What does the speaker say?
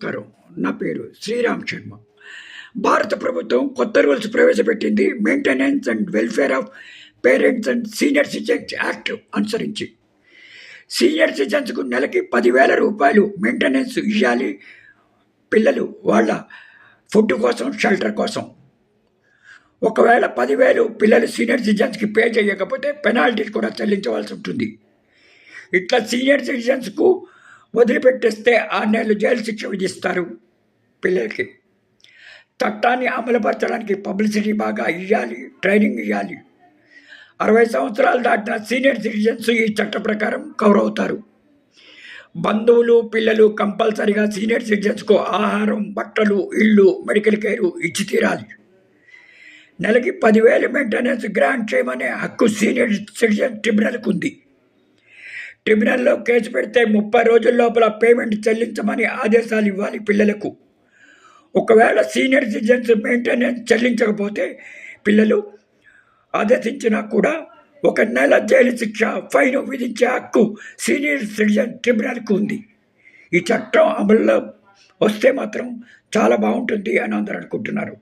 నమస్కారం నా పేరు శ్రీరామ్ శర్మ. భారత ప్రభుత్వం కొత్త రూల్స్ ప్రవేశపెట్టింది. Maintenance and welfare of parents and senior citizens act అనుసరించి. సీనియర్ సిటిజన్స్కు నెలకి పదివేల రూపాయలు మెయింటెనెన్స్ ఇవ్వాలి పిల్లలు వాళ్ళ ఫుడ్ కోసం షెల్టర్ కోసం. ఒకవేళ పదివేలు పిల్లలు సీనియర్ సిటిజన్స్కి పే చేయకపోతే పెనాల్టీస్ కూడా చెల్లించవలసి ఉంటుంది. ఇట్లా సీనియర్ సిటిజన్స్కు వదిలిపెట్టేస్తే ఆరు నెలలు జైలు శిక్ష విధిస్తారు పిల్లలకి. చట్టాన్ని అమలుపరచడానికి పబ్లిసిటీ బాగా ఇవ్వాలి ట్రైనింగ్ ఇవ్వాలి అరవై సంవత్సరాలు దాటిన సీనియర్ సిటిజన్స్ ఈ చట్ట ప్రకారం కవర్ అవుతారు బంధువులు పిల్లలు కంపల్సరిగా సీనియర్ సిటిజన్స్కు ఆహారం బట్టలు ఇళ్ళు మెడికల్ కేరు ఇచ్చి తీరాలి. నెలకి పదివేలు మెయింటెనెన్స్ గ్రాంట్ చేయమనే హక్కు సీనియర్ సిటిజన్ ట్రిబ్యునల్కు ఉంది. ట్రిబ్యునల్లో కేసు పెడితే ముప్పై రోజుల లోపల పేమెంట్ చెల్లించమని ఆదేశాలు ఇవ్వాలి పిల్లలకు. ఒకవేళ సీనియర్ సిటిజన్స్ మెయింటెనెన్స్ చెల్లించకపోతే పిల్లలు ఆదేశించినా కూడా ఒక నెల జైలు శిక్ష ఫైన్ విధించే హక్కు సీనియర్ సిటిజన్ ట్రిబ్యునల్కు ఉంది. ఈ చట్టం అమల్లో వస్తే మాత్రం చాలా బాగుంటుంది అని అందరూ అనుకుంటున్నారు.